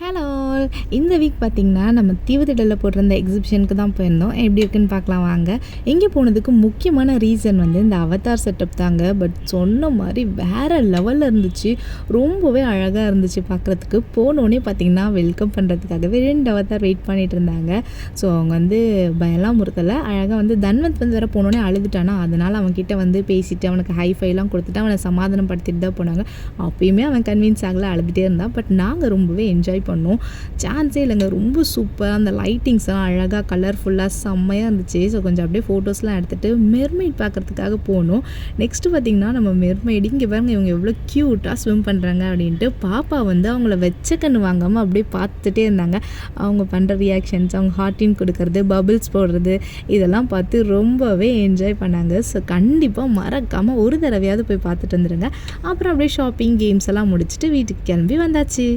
Hello. All இந்த week பார்த்திங்கன்னா நம்ம தீவுத்திடலில் போட்டிருந்த எக்ஸிபிஷனுக்கு தான் போயிருந்தோம். எப்படி இருக்குன்னு பார்க்கலாம் வாங்க. இங்கே போனதுக்கு முக்கியமான ரீசன் வந்து இந்த அவதார் செட்டப் தாங்க. பட் சொன்ன மாதிரி வேறு லெவலில் இருந்துச்சு. ரொம்பவே அழகாக இருந்துச்சு பார்க்குறதுக்கு போனோடனே பார்த்திங்கன்னா வெல்கம் பண்ணுறதுக்காகவே ரெண்டு அவதார் வெயிட் பண்ணிகிட்டு இருந்தாங்க. ஸோ அவங்க வந்து பயம்லாம் முறுத்தலை அழகாக வந்து தன்வந்த் வந்து வேறு போனோடனே அழுதுட்டானா. அதனால் அவன்கிட்ட வந்து பேசிட்டு அவனுக்கு ஹைஃபைலாம் கொடுத்துட்டு அவனை சமாதானப்படுத்திட்டு தான் போனாங்க. அப்பயுமே அவன் கன்வின்ஸ் ஆகலை அழுதுகிட்டே இருந்தான். பட் நாங்கள் ரொம்பவே என்ஜாய் பண்ணோம். சான்ஸே இல்லைங்க. ரொம்ப சூப்பராக அந்த லைட்டிங்ஸ்லாம் அழகாக கலர்ஃபுல்லாக செம்மையாக இருந்துச்சு. ஸோ கொஞ்சம் அப்படியே ஃபோட்டோஸ்லாம் எடுத்துகிட்டு மெர்மெய்ட் பார்க்குறதுக்காக போனோம். நெக்ஸ்ட்டு பார்த்திங்கன்னா நம்ம மெர்மெய்டு இங்கே பாருங்க இவங்க எவ்வளோ க்யூட்டாக ஸ்விம் பண்ணுறாங்க அப்படின்ட்டு பாப்பா வந்து அவங்கள வச்ச கண்ணு வாங்காமல் அப்படியே பார்த்துட்டே இருந்தாங்க. அவங்க பண்ணுற ரியாக்ஷன்ஸ் அவங்க ஹார்ட்டின் கொடுக்கறது பபிள்ஸ் போடுறது இதெல்லாம் பார்த்து ரொம்பவே என்ஜாய் பண்ணாங்க. ஸோ கண்டிப்பாக மறக்காமல் ஒரு தடவையாவது போய் பார்த்துட்டு வந்துடுங்க அப்புறம் அப்படியே ஷாப்பிங் கேம்ஸ் எல்லாம் முடிச்சுட்டு வீட்டுக்கு கிளம்பி வந்தாச்சு.